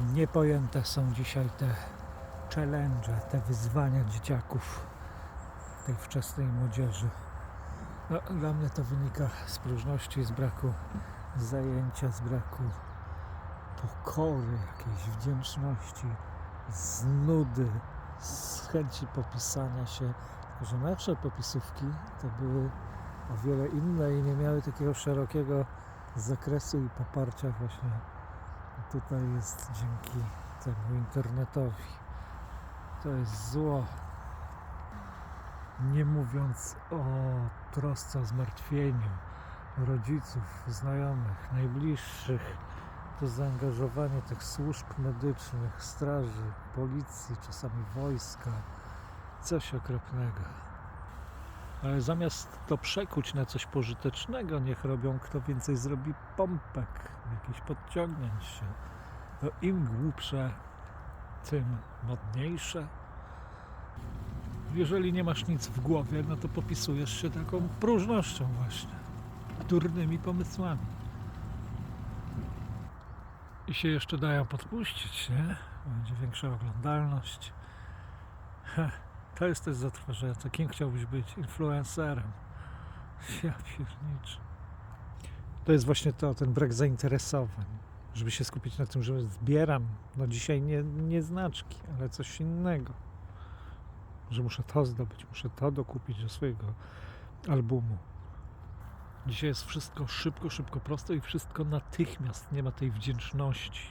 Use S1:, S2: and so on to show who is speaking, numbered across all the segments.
S1: Niepojęte są dzisiaj te challenge, te wyzwania dzieciaków, tej wczesnej młodzieży. No, dla mnie to wynika z próżności, z braku zajęcia, z braku pokory, jakiejś wdzięczności, z nudy, z chęci popisania się. Że nasze popisówki to były o wiele inne i nie miały takiego szerokiego zakresu i poparcia właśnie tutaj jest dzięki temu internetowi. To jest zło. Nie mówiąc o trosce, o zmartwieniu rodziców, znajomych, najbliższych, to zaangażowanie tych służb medycznych, straży, policji, czasami wojska, coś okropnego. Ale zamiast to przekuć na coś pożytecznego, niech robią kto więcej zrobi pompek, jakichś podciągnięć się. To im głupsze, tym modniejsze. Jeżeli nie masz nic w głowie, no to popisujesz się taką próżnością właśnie, durnymi pomysłami. I się jeszcze dają podpuścić, nie? Będzie większa oglądalność. Heh. To jest też zatrważające. Kim chciałbyś być? Influencerem. Ja pierniczę. To jest właśnie to, ten brak zainteresowań. Żeby się skupić na tym, że zbieram, no dzisiaj nie, nie znaczki, ale coś innego. Że muszę to zdobyć, muszę to dokupić do swojego albumu. Dzisiaj jest wszystko szybko, szybko, prosto i wszystko natychmiast. Nie ma tej wdzięczności,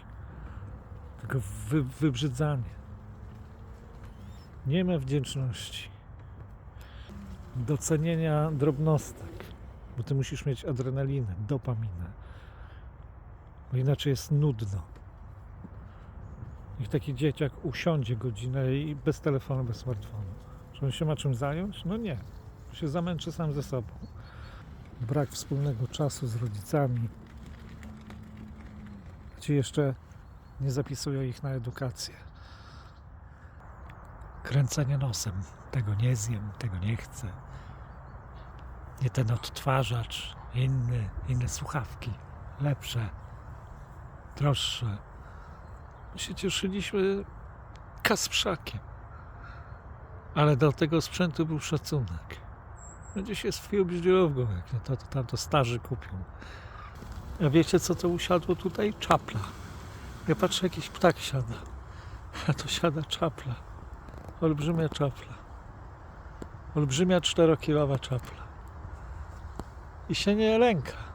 S1: tylko wy, wybrzydzanie. Nie ma wdzięczności. Docenienia drobnostek, bo ty musisz mieć adrenalinę, dopaminę. Bo inaczej jest nudno. Niech taki dzieciak usiądzie godzinę i bez telefonu, bez smartfonu. Czy on się ma czym zająć? No nie. Się zamęczy sam ze sobą. Brak wspólnego czasu z rodzicami. Ci jeszcze nie zapisują ich na edukację kręcenie nosem. Tego nie zjem, tego nie chcę. Nie ten odtwarzacz, inny, inne słuchawki, lepsze, droższe. My się cieszyliśmy kasprzakiem, ale do tego sprzętu był szacunek. No Gdzieś jest dziurowką, jak to, to tam to starzy kupią. A wiecie co to usiadło tutaj? Czapla. Ja patrzę, jakiś ptak siada. A to siada czapla. Olbrzymia czapla. Olbrzymia czterokilowa czapla. I się nie lęka.